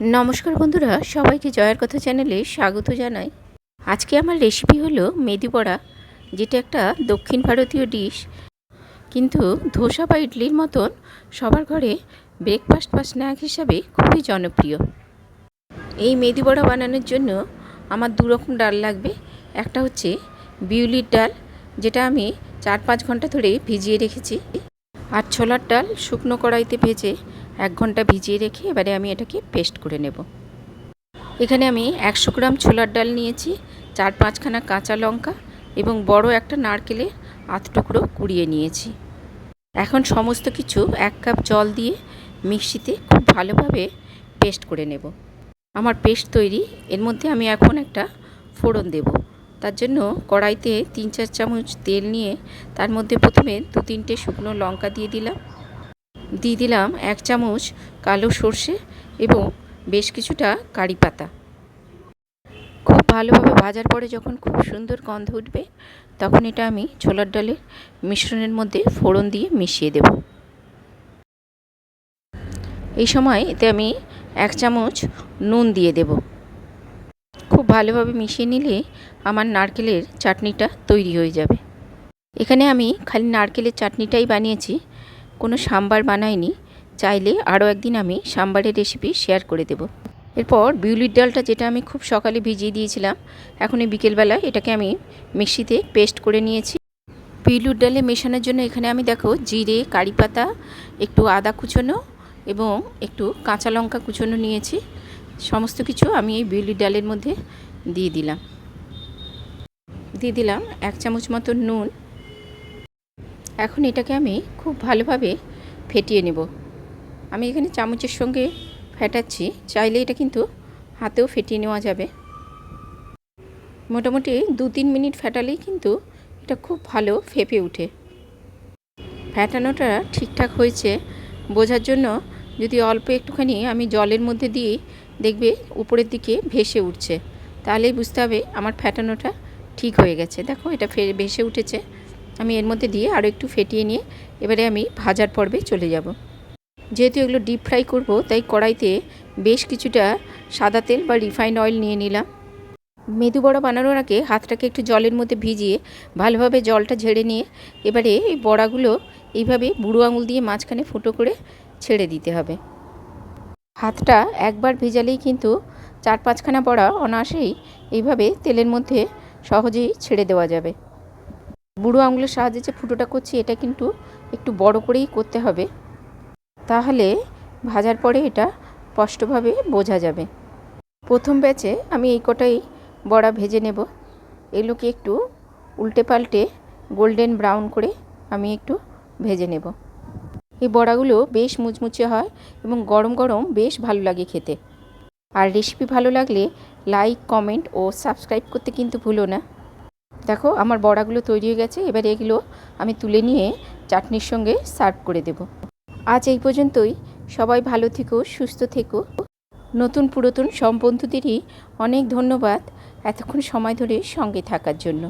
নমস্কার বন্ধুরা, সবাইকে জয়ের কথা চ্যানেলে স্বাগত জানাই। আজকে আমার রেসিপি হলো মেদি বড়া, যেটা একটা দক্ষিণ ভারতীয় ডিশ কিন্তু ধোসা বা ইডলির মতন সবার ঘরে ব্রেকফাস্ট বা স্ন্যাক হিসাবে খুবই জনপ্রিয়। এই মেদি বড়া বানানোর জন্য আমার দু রকম ডাল লাগবে। একটা হচ্ছে বিউলির ডাল, যেটা আমি চার পাঁচ ঘণ্টা ধরে ভিজিয়ে রেখেছি। আর ছোলার ডাল শুকনো কড়াইতে ভেজে এক ঘণ্টা ভিজিয়ে রেখে এবারে আমি এটাকে পেস্ট করে নেব। এখানে আমি একশো গ্রাম ছোলার ডাল নিয়েছি, চার পাঁচখানা কাঁচা লঙ্কা এবং বড় একটা নারকেলে আধ টুকরো কুড়িয়ে নিয়েছি। এখন সমস্ত কিছু এক কাপ জল দিয়ে মিক্সিতে খুব ভালোভাবে পেস্ট করে নেব। আমার পেস্ট তৈরি, এর মধ্যে আমি এখন একটা ফোড়ন দেব। তার জন্য কড়াইতে তিন চার চামচ তেল নিয়ে তার মধ্যে প্রথমে দু তিনটে শুকনো লঙ্কা দিয়ে দিলাম। দিয়ে দিলাম এক চামচ কালো সর্ষে এবং বেশ কিছুটা কারি পাতা। খুব ভালোভাবে ভাজার পরে যখন খুব সুন্দর গন্ধ উঠবে, তখন এটা আমি ছোলার ডালের মিশ্রণের মধ্যে ফোড়ন দিয়ে মিশিয়ে দেব। এই সময় এতে আমি এক চামচ নুন দিয়ে দেব। খুব ভালোভাবে মিশিয়ে নিলে আমার নারকেলের চাটনিটা তৈরি হয়ে যাবে। এখানে আমি খালি নারকেলের চাটনিটাই বানিয়েছি, কোনো সাম্বার বানাইনি। চাইলে আরও একদিন আমি সাম্বারের রেসিপি শেয়ার করে দেব। এরপর বিউলির ডালটা যেটা আমি খুব সকালে ভিজিয়ে দিয়েছিলাম, এখন এই বিকেলবেলায় এটাকে আমি মিক্সিতে পেস্ট করে নিয়েছি। বিউলির ডালে মেশানোর জন্য এখানে আমি দেখো জিরে, কারি পাতা, একটু আদা কুচোনো এবং একটু কাঁচা লঙ্কা কুচোনো নিয়েছি। সমস্ত কিছু আমি এই বিউলির ডালের মধ্যে দিয়ে দিলাম। দিয়ে দিলাম এক চামচ মতো নুন। এখন এটাকে আমি খুব ভালোভাবে ফেটিয়ে নেব। আমি এখানে চামচের সঙ্গে ফেটাচ্ছি। চাইলে এটা কিন্তু হাতেও ফেটিয়ে নেওয়া যাবে। মোটামুটি দু তিন মিনিট ফেটালেই কিন্তু এটা খুব ভালো ফেপে উঠে ফেটানোটা ঠিকঠাক হয়েছে। বোঝার জন্য যদি অল্প একটুখানি আমি জলের মধ্যে দিয়ে দেখবে উপরের দিকে ভেসে উঠছে। তাহলেই বুঝতে হবে আমার ফেটানোটা ঠিক হয়ে গেছে। দেখো এটা ভেসে উঠেছে। আমি এর মধ্যে দিয়ে আরও একটু ফেটিয়ে নিয়ে এবারে আমি ভাজার পর্বে চলে যাব। যেহেতু এগুলো ডিপ ফ্রাই করব, তাই কড়াইতে বেশ কিছুটা সাদা তেল বা রিফাইন্ড অয়েল নিয়ে নিলাম। মেদু বড়া বানানোর আগে হাতটাকে একটু জলের মধ্যে ভিজিয়ে ভালোভাবে জলটা ঝেড়ে নিয়ে এবারে এই বড়াগুলো এইভাবে বুড়ো আঙুল দিয়ে মাঝখানে ফুটো করে ছেড়ে দিতে হবে। হাতটা একবার ভেজালেই কিন্তু চার পাঁচখানা বড়া অনায়াসেই এইভাবে তেলের মধ্যে সহজেই ছেড়ে দেওয়া যাবে। বুড়ো আঙুলের সাহায্যে যে ফুটোটা করছি, এটা কিন্তু একটু বড় করেই করতে হবে। তাহলে ভাজার পরে এটা স্পষ্টভাবে বোঝা যাবে। প্রথম ব্যাচে আমি এই কটাই বড়া ভেজে নেব। এগুলোকে একটু উল্টে পাল্টে গোল্ডেন ব্রাউন করে আমি একটু ভেজে নেব। এই বড়াগুলো বেশ মুচমুচে হয় এবং গরম গরম বেশ ভালো লাগে খেতে। আর রেসিপি ভালো লাগলে লাইক কমেন্ট ও সাবস্ক্রাইব করতে কিন্তু ভুলো না। দেখো, আমার বড়াগুলো তৈরি হয়ে গেছে। এবার এগুলো আমি তুলে নিয়ে চাটনির সঙ্গে সার্ভ করে দেব। আজ এই পর্যন্তই। সবাই ভালো থেকো, সুস্থ থেকো। নতুন পুরাতন সব বন্ধুদেরই অনেক ধন্যবাদ এতক্ষণ সময় ধরে সঙ্গে থাকার জন্য।